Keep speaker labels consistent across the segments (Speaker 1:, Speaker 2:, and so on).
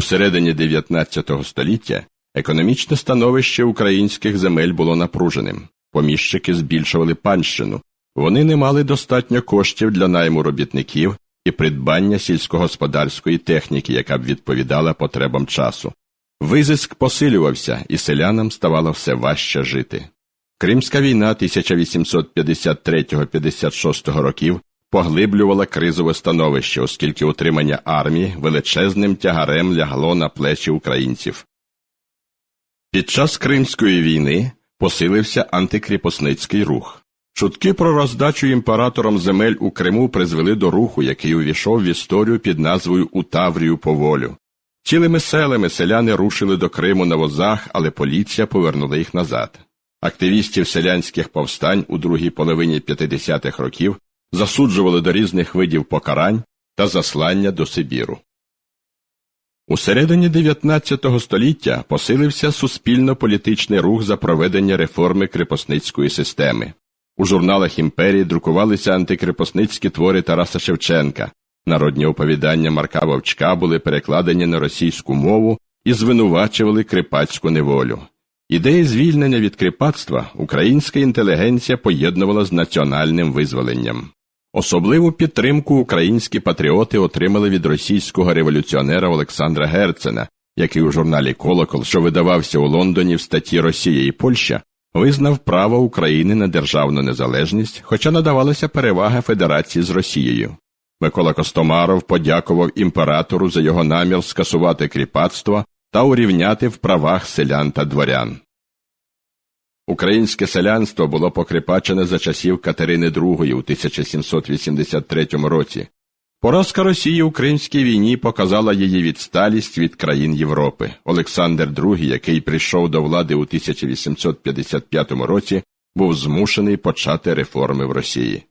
Speaker 1: середині 19 століття економічне становище українських земель було напруженим. Поміщики збільшували панщину. Вони не мали достатньо коштів для найму робітників і придбання сільськогосподарської техніки, яка б відповідала потребам часу. Визиск посилювався, і селянам ставало все важче жити. Кримська війна 1853-56 років поглиблювала кризове становище, оскільки утримання армії величезним тягарем лягло на плечі українців. Під час Кримської війни посилився антикріпосницький рух. Чутки про роздачу імператором земель у Криму призвели до руху, який увійшов в історію під назвою Утаврію по волю. Цілими селами селяни рушили до Криму на возах, але поліція повернула їх назад. Активістів селянських повстань у другій половині 50-х років засуджували до різних видів покарань та заслання до Сибіру. У середині 19 століття посилився суспільно-політичний рух за проведення реформи крепосницької системи. У журналах імперії друкувалися антикрепосницькі твори Тараса Шевченка. Народні оповідання Марка Вовчка були перекладені на російську мову і звинувачували кріпацьку неволю. Ідеї звільнення від кріпацтва українська інтелігенція поєднувала з національним визволенням. Особливу підтримку українські патріоти отримали від російського революціонера Олександра Герцена, який у журналі Колокол, що видавався у Лондоні в статті Росія і Польща, визнав право України на державну незалежність, хоча надавалася перевага Федерації з Росією. Микола Костомаров подякував імператору за його намір скасувати кріпацтво та урівняти в правах селян та дворян. Українське селянство було покріпачене за часів Катерини II у 1783 році. Поразка Росії у Кримській війні показала її відсталість від країн Європи. Олександр II, який прийшов до влади у 1855 році, був змушений почати реформи в Росії.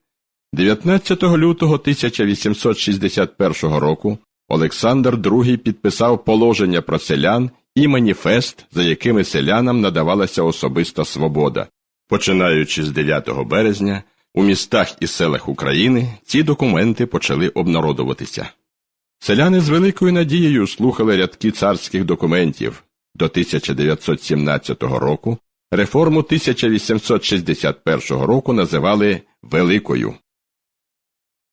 Speaker 1: 19 лютого 1861 року Олександр II підписав положення про селян і маніфест, за якими селянам надавалася особиста свобода. Починаючи з 9 березня, у містах і селах України ці документи почали обнародуватися. Селяни з великою надією слухали рядки царських документів до 1917 року. Реформу 1861 року називали Великою.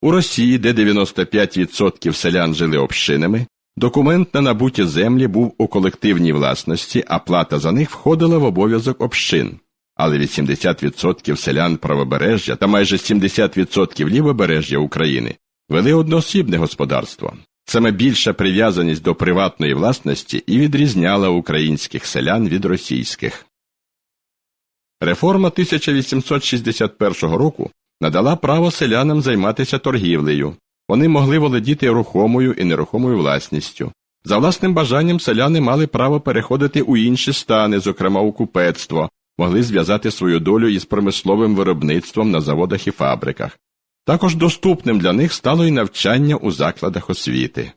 Speaker 1: У Росії, де 95% селян жили общинами, документ на набуті землі був у колективній власності, а плата за них входила в обов'язок общин. Але 80% селян правобережжя та майже 70% лівобережжя України вели одноосібне господарство. Саме більша прив'язаність до приватної власності і відрізняла українських селян від російських. Реформа 1861 року надала право селянам займатися торгівлею. Вони могли володіти рухомою і нерухомою власністю. За власним бажанням селяни мали право переходити у інші стани, зокрема у купецтво, могли зв'язати свою долю із промисловим виробництвом на заводах і фабриках. Також доступним для них стало і навчання у закладах освіти.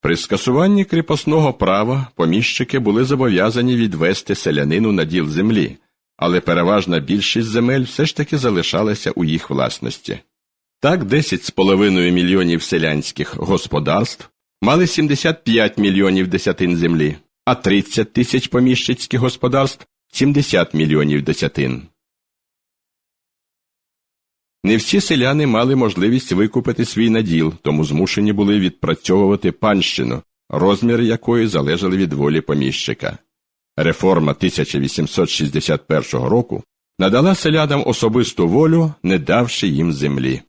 Speaker 1: При скасуванні кріпосного права поміщики були зобов'язані відвести селянину на діл землі, але переважна більшість земель все ж таки залишалася у їх власності. Так 10,5 мільйонів селянських господарств мали 75 мільйонів десятин землі, а 30 тисяч поміщицьких господарств 70 мільйонів десятин. Не всі селяни мали можливість викупити свій наділ, тому змушені були відпрацьовувати панщину, розміри якої залежали від волі поміщика. Реформа 1861 року надала селянам особисту волю, не давши їм землі.